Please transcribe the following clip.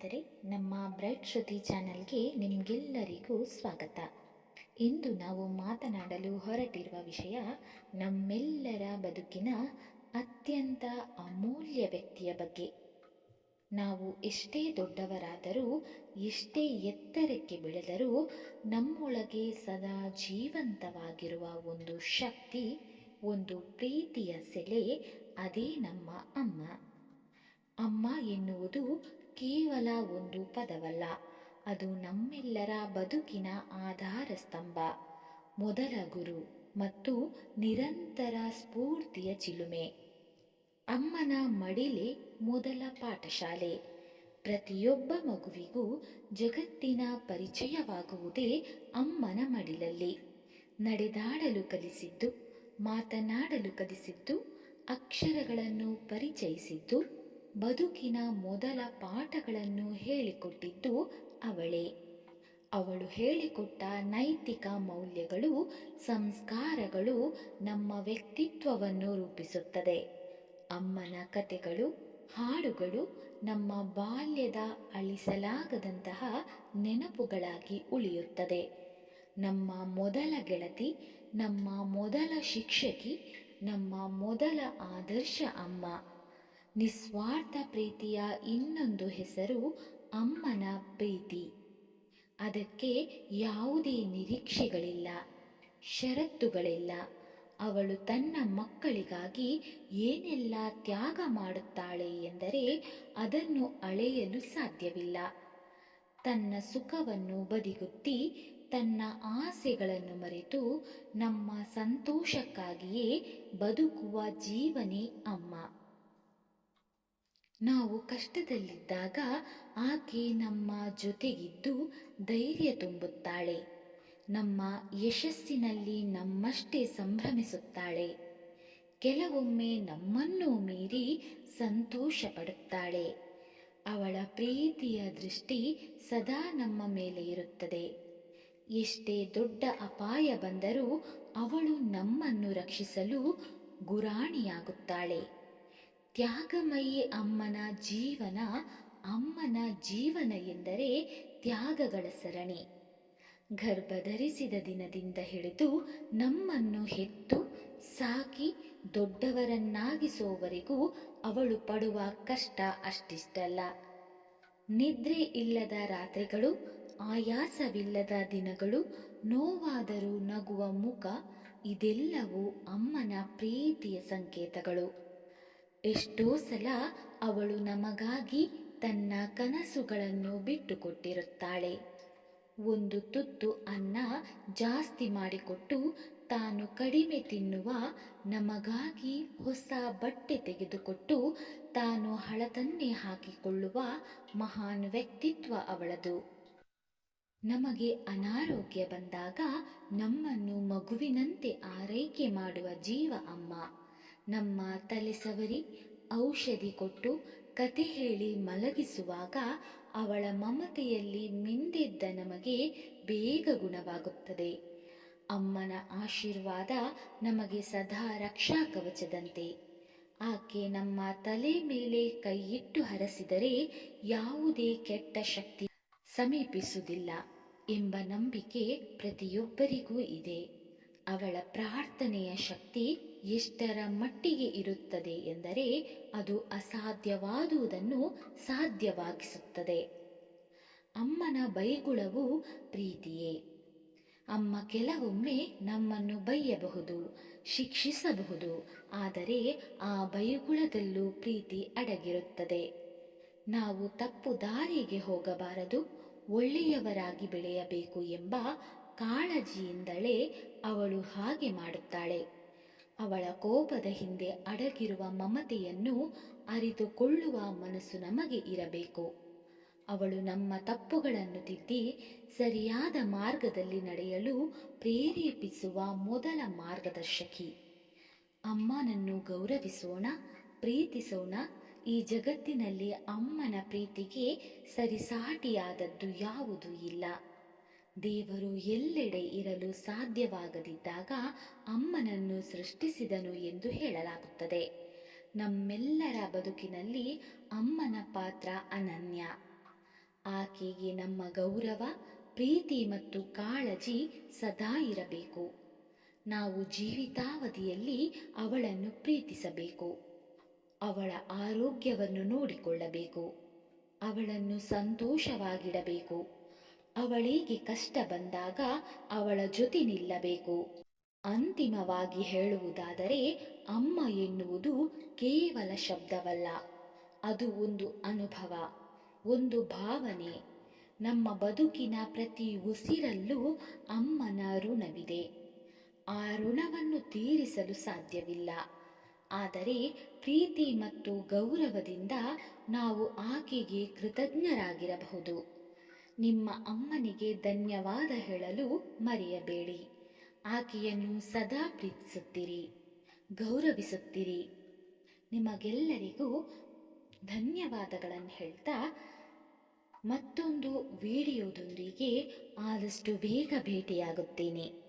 ಸ್ನೇಹಿತರೆ, ನಮ್ಮ ಬ್ರೈಟ್ ಶ್ರುತಿ ಚಾನಲ್ಗೆ ನಿಮಗೆಲ್ಲರಿಗೂ ಸ್ವಾಗತ. ಇಂದು ನಾವು ಮಾತನಾಡಲು ಹೊರಟಿರುವ ವಿಷಯ ನಮ್ಮೆಲ್ಲರ ಬದುಕಿನ ಅತ್ಯಂತ ಅಮೂಲ್ಯ ವ್ಯಕ್ತಿಯ ಬಗ್ಗೆ. ನಾವು ಎಷ್ಟೇ ದೊಡ್ಡವರಾದರೂ, ಎಷ್ಟೇ ಎತ್ತರಕ್ಕೆ ಬೆಳೆದರೂ ನಮ್ಮೊಳಗೆ ಸದಾ ಜೀವಂತವಾಗಿರುವ ಒಂದು ಶಕ್ತಿ, ಒಂದು ಪ್ರೀತಿಯ ಸೆಲೆ, ಅದೇ ನಮ್ಮ ಅಮ್ಮ. ಅಮ್ಮ ಎನ್ನುವುದು ಕೇವಲ ಒಂದು ಪದವಲ್ಲ, ಅದು ನಮ್ಮೆಲ್ಲರ ಬದುಕಿನ ಆಧಾರ ಸ್ತಂಭ ಮೊದಲ ಗುರು ಮತ್ತು ನಿರಂತರ ಸ್ಫೂರ್ತಿಯ ಚಿಲುಮೆ. ಅಮ್ಮನ ಮಡಿಲೆ ಮೊದಲ ಪಾಠಶಾಲೆ. ಪ್ರತಿಯೊಬ್ಬ ಮಗುವಿಗೂ ಜಗತ್ತಿನ ಪರಿಚಯವಾಗುವುದೇ ಅಮ್ಮನ ಮಡಿಲಲ್ಲಿ. ನಡೆದಾಡಲು ಕಲಿಸಿದ್ದು, ಮಾತನಾಡಲು ಕಲಿಸಿದ್ದು, ಅಕ್ಷರಗಳನ್ನು ಪರಿಚಯಿಸಿದ್ದು ಬದುಕಿನ ಮೊದಲ ಪಾಠಗಳನ್ನು ಹೇಳಿಕೊಟ್ಟಿದ್ದು ಅವಳೇ. ಅವಳು ಹೇಳಿಕೊಟ್ಟ ನೈತಿಕ ಮೌಲ್ಯಗಳು, ಸಂಸ್ಕಾರಗಳು ನಮ್ಮ ವ್ಯಕ್ತಿತ್ವವನ್ನು ರೂಪಿಸುತ್ತದೆ. ಅಮ್ಮನ ಕತೆಗಳು, ಹಾಡುಗಳು ನಮ್ಮ ಬಾಲ್ಯದ ಅಳಿಸಲಾಗದಂತಹ ನೆನಪುಗಳಾಗಿ ಉಳಿಯುತ್ತದೆ. ನಮ್ಮ ಮೊದಲ ಗೆಳತಿ, ನಮ್ಮ ಮೊದಲ ಶಿಕ್ಷಕಿ, ನಮ್ಮ ಮೊದಲ ಆದರ್ಶ ಅಮ್ಮ. ನಿಸ್ವಾರ್ಥ ಪ್ರೀತಿಯ ಇನ್ನೊಂದು ಹೆಸರು ಅಮ್ಮನ ಪ್ರೀತಿ. ಅದಕ್ಕೆ ಯಾವುದೇ ನಿರೀಕ್ಷೆಗಳಿಲ್ಲ, ಷರತ್ತುಗಳಿಲ್ಲ. ಅವಳು ತನ್ನ ಮಕ್ಕಳಿಗಾಗಿ ಏನೆಲ್ಲ ತ್ಯಾಗ ಮಾಡುತ್ತಾಳೆ ಎಂದರೆ ಅದನ್ನು ಅಳೆಯಲು ಸಾಧ್ಯವಿಲ್ಲ. ತನ್ನ ಸುಖವನ್ನು ಬದಿಗುತ್ತಿ ತನ್ನ ಆಸೆಗಳನ್ನು ಮರೆತು ನಮ್ಮ ಸಂತೋಷಕ್ಕಾಗಿಯೇ ಬದುಕುವ ಜೀವನೇ ಅಮ್ಮ. ನಾವು ಕಷ್ಟದಲ್ಲಿದ್ದಾಗ ಆಕೆ ನಮ್ಮ ಜೊತೆಗಿದ್ದು ಧೈರ್ಯ ತುಂಬುತ್ತಾಳೆ. ನಮ್ಮ ಯಶಸ್ಸಿನಲ್ಲಿ ನಮ್ಮಷ್ಟೇ ಸಂಭ್ರಮಿಸುತ್ತಾಳೆ. ಕೆಲವೊಮ್ಮೆ ನಮ್ಮನ್ನು ಮೀರಿ ಸಂತೋಷ ಪಡುತ್ತಾಳೆ ಅವಳ ಪ್ರೀತಿಯ ದೃಷ್ಟಿ ಸದಾ ನಮ್ಮ ಮೇಲೆ ಇರುತ್ತದೆ. ಎಷ್ಟೇ ದೊಡ್ಡ ಅಪಾಯ ಬಂದರೂ ಅವಳು ನಮ್ಮನ್ನು ರಕ್ಷಿಸಲು ಗುರಾಣಿಯಾಗುತ್ತಾಳೆ. ತ್ಯಾಗಮಯಿ ಅಮ್ಮನ ಜೀವನ ಅಮ್ಮನ ಜೀವನ ಎಂದರೆ ತ್ಯಾಗಗಳ ಸರಣಿ. ಗರ್ಭಧರಿಸಿದ ದಿನದಿಂದ ಹಿಡಿದು ನಮ್ಮನ್ನು ಹೆತ್ತು ಸಾಕಿ ದೊಡ್ಡವರನ್ನಾಗಿಸುವವರೆಗೂ ಅವಳು ಪಡುವ ಕಷ್ಟ ಅಷ್ಟಿಷ್ಟಲ್ಲ. ನಿದ್ರೆ ಇಲ್ಲದ ರಾತ್ರಿಗಳು, ಆಯಾಸವಿಲ್ಲದ ದಿನಗಳು, ನೋವಾದರೂ ನಗುವ ಮುಖ, ಇದೆಲ್ಲವೂ ಅಮ್ಮನ ಪ್ರೀತಿಯ ಸಂಕೇತಗಳು. ಎಷ್ಟೋ ಸಲ ಅವಳು ನಮಗಾಗಿ ತನ್ನ ಕನಸುಗಳನ್ನು ಬಿಟ್ಟುಕೊಟ್ಟಿರುತ್ತಾಳೆ. ಒಂದು ತುತ್ತು ಅನ್ನ ಜಾಸ್ತಿ ಮಾಡಿಕೊಟ್ಟು ತಾನು ಕಡಿಮೆ ತಿನ್ನುವ ನಮಗಾಗಿ ಹೊಸ ಬಟ್ಟೆ ತೆಗೆದುಕೊಟ್ಟು ತಾನು ಹಳತನ್ನೇ ಹಾಕಿಕೊಳ್ಳುವ ಮಹಾನ್ ವ್ಯಕ್ತಿತ್ವ ಅವಳದು. ನಮಗೆ ಅನಾರೋಗ್ಯ ಬಂದಾಗ ನಮ್ಮನ್ನು ಮಗುವಿನಂತೆ ಆರೈಕೆ ಮಾಡುವ ಜೀವ ಅಮ್ಮ. ನಮ್ಮ ತಲೆ ಸವರಿ ಔಷಧಿ ಕೊಟ್ಟು ಕತೆ ಹೇಳಿ ಮಲಗಿಸುವಾಗ ಅವಳ ಮಮತೆಯಲ್ಲಿ ಮಿಂದೆದ್ದ ನಮಗೆ ಬೇಗ ಗುಣವಾಗುತ್ತದೆ. ಅಮ್ಮನ ಆಶೀರ್ವಾದ ನಮಗೆ ಸದಾ ರಕ್ಷಾ ಕವಚದಂತೆ. ಆಕೆ ನಮ್ಮ ತಲೆ ಮೇಲೆ ಕೈಯಿಟ್ಟು ಹರಸಿದರೆ ಯಾವುದೇ ಕೆಟ್ಟ ಶಕ್ತಿ ಸಮೀಪಿಸುವುದಿಲ್ಲ ಎಂಬ ನಂಬಿಕೆ ಪ್ರತಿಯೊಬ್ಬರಿಗೂ ಇದೆ. ಅವಳ ಪ್ರಾರ್ಥನೆಯ ಶಕ್ತಿ ಎಷ್ಟರ ಮಟ್ಟಿಗೆ ಇರುತ್ತದೆ ಎಂದರೆ ಅದು ಅಸಾಧ್ಯವಾದುದನ್ನು ಸಾಧ್ಯವಾಗಿಸುತ್ತದೆ. ಅಮ್ಮನ ಬೈಗುಳವು ಪ್ರೀತಿಯೇ. ಅಮ್ಮ ಕೆಲವೊಮ್ಮೆ ನಮ್ಮನ್ನು ಬೈಯಬಹುದು, ಶಿಕ್ಷಿಸಬಹುದು, ಆದರೆ ಆ ಬೈಗುಳದಲ್ಲೂ ಪ್ರೀತಿ ಅಡಗಿರುತ್ತದೆ. ನಾವು ತಪ್ಪು ದಾರಿಗೆ ಹೋಗಬಾರದು, ಒಳ್ಳೆಯವರಾಗಿ ಬೆಳೆಯಬೇಕು ಎಂಬ ಕಾಳಜಿಯಿಂದಲೇ ಅವಳು ಹಾಗೆ ಮಾಡುತ್ತಾಳೆ. ಅವಳ ಕೋಪದ ಹಿಂದೆ ಅಡಗಿರುವ ಮಮತೆಯನ್ನು ಅರಿತುಕೊಳ್ಳುವ ಮನಸ್ಸು ನಮಗೆ ಇರಬೇಕು. ಅವಳು ನಮ್ಮ ತಪ್ಪುಗಳನ್ನು ತಿದ್ದಿ ಸರಿಯಾದ ಮಾರ್ಗದಲ್ಲಿ ನಡೆಯಲು ಪ್ರೇರೇಪಿಸುವ ಮೊದಲ ಮಾರ್ಗದರ್ಶಕಿ. ಅಮ್ಮನನ್ನು ಗೌರವಿಸೋಣ, ಪ್ರೀತಿಸೋಣ, ಈ ಜಗತ್ತಿನಲ್ಲಿ ಅಮ್ಮನ ಪ್ರೀತಿಗೆ ಸರಿಸಾಟಿಯಾದದ್ದು ಯಾವುದೂ ಇಲ್ಲ. ದೇವರು ಎಲ್ಲೆಡೆ ಇರಲು ಸಾಧ್ಯವಾಗದಿದ್ದಾಗ ಅಮ್ಮನನ್ನು ಸೃಷ್ಟಿಸಿದನು ಎಂದು ಹೇಳಲಾಗುತ್ತದೆ. ನಮ್ಮೆಲ್ಲರ ಬದುಕಿನಲ್ಲಿ ಅಮ್ಮನ ಪಾತ್ರ ಅನನ್ಯ. ಆಕೆಗೆ ನಮ್ಮ ಗೌರವ, ಪ್ರೀತಿ ಮತ್ತು ಕಾಳಜಿ ಸದಾ ಇರಬೇಕು. ನಾವು ಜೀವಿತಾವಧಿಯಲ್ಲಿ ಅವಳನ್ನು ಪ್ರೀತಿಸಬೇಕು. ಅವಳ ಆರೋಗ್ಯವನ್ನು ನೋಡಿಕೊಳ್ಳಬೇಕು. ಅವಳನ್ನು ಸಂತೋಷವಾಗಿಡಬೇಕು. ಅವಳಿಗೆ ಕಷ್ಟ ಬಂದಾಗ ಅವಳ ಜೊತೆ ನಿಲ್ಲಬೇಕು. ಅಂತಿಮವಾಗಿ ಹೇಳುವುದಾದರೆ, ಅಮ್ಮ ಎನ್ನುವುದು ಕೇವಲ ಶಬ್ದವಲ್ಲ, ಅದು ಒಂದು ಅನುಭವ, ಒಂದು ಭಾವನೆ. ನಮ್ಮ ಬದುಕಿನ ಪ್ರತಿ ಉಸಿರಲ್ಲೂ ಅಮ್ಮನ ಋಣವಿದೆ. ಆ ಋಣವನ್ನು ತೀರಿಸಲು ಸಾಧ್ಯವಿಲ್ಲ. ಆದರೆ ಪ್ರೀತಿ ಮತ್ತು ಗೌರವದಿಂದ ನಾವು ಆಕೆಗೆ ಕೃತಜ್ಞರಾಗಿರಬಹುದು. ನಿಮ್ಮ ಅಮ್ಮನಿಗೆ ಧನ್ಯವಾದ ಹೇಳಲು ಮರೆಯಬೇಡಿ. ಆಕೆಯನ್ನು ಸದಾ ಪ್ರೀತಿಸುತ್ತೀರಿ, ಗೌರವಿಸುತ್ತೀರಿ. ನಿಮಗೆಲ್ಲರಿಗೂ ಧನ್ಯವಾದಗಳನ್ನು ಹೇಳ್ತಾ ಮತ್ತೊಂದು ವಿಡಿಯೋದೊಂದಿಗೆ ಆದಷ್ಟು ಬೇಗ ಭೇಟಿಯಾಗುತ್ತೇನೆ.